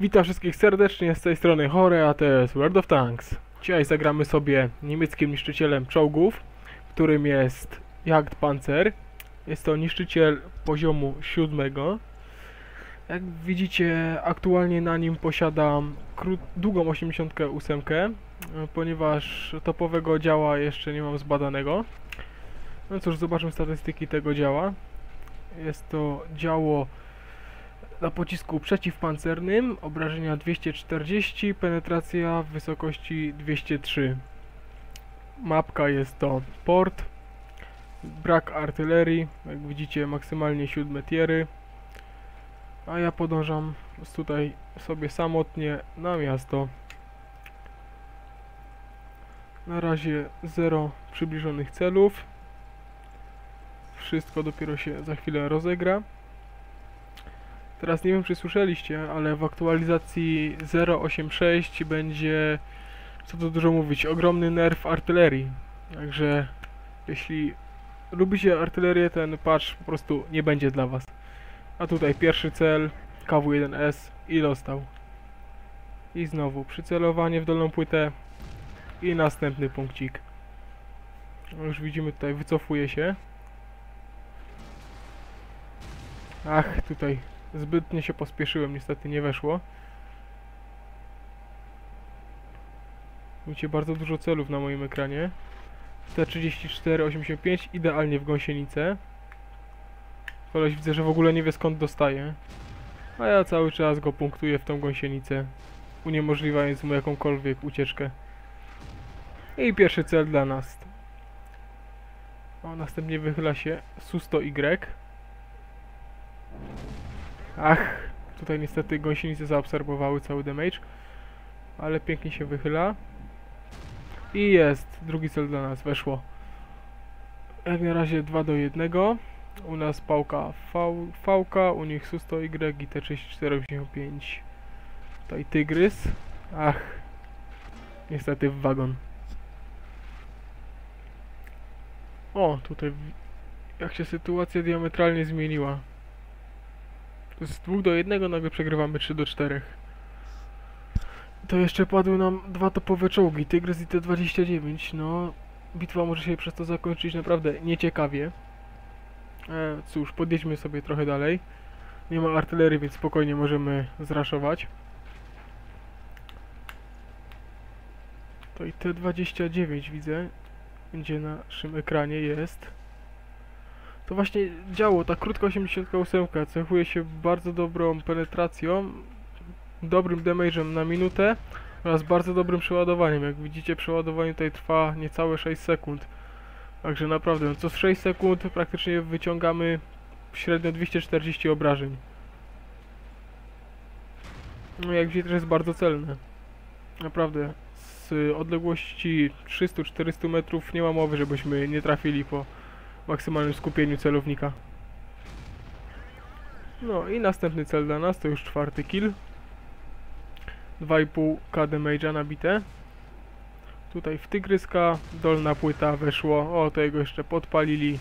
Witam wszystkich serdecznie z tej strony Chore, a to jest World of Tanks. Dzisiaj zagramy sobie niemieckim niszczycielem czołgów, którym jest Jagdpanzer. Jest to niszczyciel poziomu siódmego. Jak widzicie, aktualnie na nim posiadam długą 88, e, ponieważ topowego działa jeszcze nie mam zbadanego. No cóż, zobaczmy statystyki tego działa. Jest to działo na pocisku przeciwpancernym, obrażenia 240, penetracja w wysokości 203. Mapka jest to port, brak artylerii, jak widzicie maksymalnie siódme tiery. A ja podążam tutaj sobie samotnie na miasto. Na razie zero przybliżonych celów. Wszystko dopiero się za chwilę rozegra. Teraz nie wiem czy słyszeliście, ale w aktualizacji 0.8.6 będzie, co tu dużo mówić, ogromny nerw artylerii. Także jeśli lubicie artylerię, ten patch po prostu nie będzie dla was. A tutaj pierwszy cel, KW1S i dostał. I znowu przycelowanie w dolną płytę i następny punkcik. Już widzimy tutaj, wycofuje się. Ach, tutaj Zbytnie się pospieszyłem, niestety nie weszło. Widzicie bardzo dużo celów na moim ekranie. T34, 85, idealnie w gąsienicę. Koleś widzę, że w ogóle nie wie skąd dostaje. A ja cały czas go punktuję w tą gąsienicę, uniemożliwiając mu jakąkolwiek ucieczkę. I pierwszy cel dla nas. O, następnie wychyla się Susto-Y. Ach, tutaj niestety gąsienice zaabsorbowały cały damage, ale pięknie się wychyla. I jest, drugi cel dla nas, weszło. Jak na razie 2 do 1. U nas pałka V, V u nich Susto Y i T3485. Tutaj Tygrys. Ach, niestety w wagon. O, tutaj jak się sytuacja diametralnie zmieniła. Z 2 do 1 nagle przegrywamy 3 do 4. To jeszcze padły nam dwa topowe czołgi, Tygrys i T29. No, bitwa może się przez to zakończyć naprawdę nieciekawie. E, cóż, podjedźmy sobie trochę dalej. Nie ma artylerii, więc spokojnie możemy zraszować. To i T29 widzę, gdzie na naszym ekranie jest. To właśnie działo, ta krótka 88 cechuje się bardzo dobrą penetracją, dobrym damage'em na minutę oraz bardzo dobrym przeładowaniem. Jak widzicie przeładowanie tutaj trwa niecałe 6 sekund. Także naprawdę, co z 6 sekund praktycznie wyciągamy średnio 240 obrażeń. No jak widzicie też jest bardzo celne. Naprawdę, z odległości 300-400 metrów nie ma mowy, żebyśmy nie trafili po maksymalnym skupieniu celownika. No i następny cel dla nas to już czwarty kill. 2,5k damage'a nabite. Tutaj w tygryska dolna płyta weszło. O, to jego jeszcze podpalili.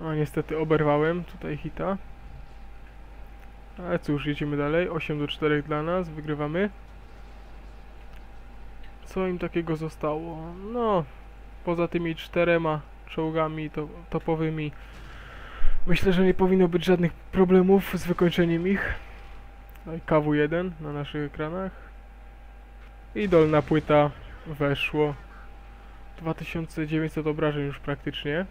A niestety oberwałem tutaj hita. Ale cóż, jedziemy dalej. 8 do 4 dla nas, wygrywamy. Co im takiego zostało? No, poza tymi czterema czołgami to, topowymi. Myślę, że nie powinno być żadnych problemów z wykończeniem ich. No i KW1 na naszych ekranach. I dolna płyta weszło. 2900 obrażeń już praktycznie.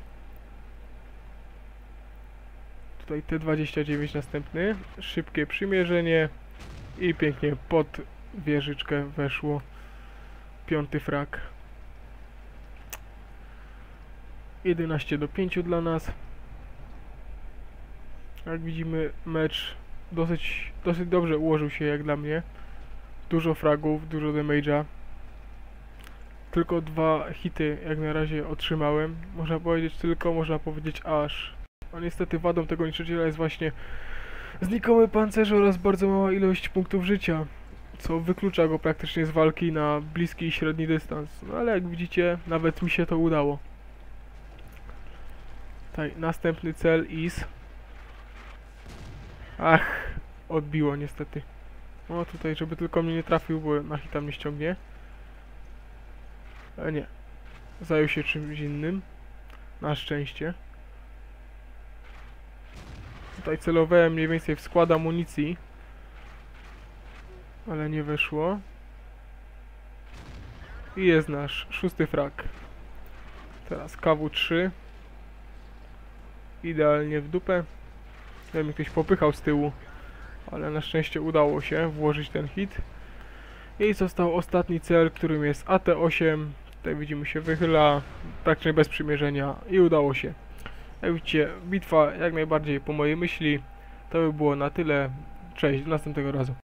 Tutaj T29 następny. Szybkie przymierzenie. I pięknie pod wieżyczkę weszło. Piąty frak. 11 do 5 dla nas. Jak widzimy mecz dosyć, dosyć dobrze ułożył się jak dla mnie. Dużo fragów, dużo damage'a. Tylko dwa hity jak na razie otrzymałem. Można powiedzieć tylko, można powiedzieć aż. A niestety wadą tego niszczyciela jest właśnie Znikomy pancerz oraz bardzo mała ilość punktów życia, co wyklucza go praktycznie z walki na bliski i średni dystans. No ale jak widzicie, nawet mi się to udało. Tutaj następny cel is. Ach, odbiło niestety. O tutaj, żeby tylko mnie nie trafił, bo na hita mnie ściągnie. Ale nie. Zajął się czymś innym. Na szczęście. Tutaj celowałem mniej więcej w skład amunicji. Ale nie wyszło. I jest nasz szósty frak. Teraz KW3. Idealnie w dupę. Ja mi ktoś popychał z tyłu. Ale na szczęście udało się włożyć ten hit. I został ostatni cel, którym jest AT-8. Tutaj widzimy się wychyla praktycznie bez przymierzenia i udało się. Jak widzicie, bitwa jak najbardziej po mojej myśli. To by było na tyle. Cześć, do następnego razu.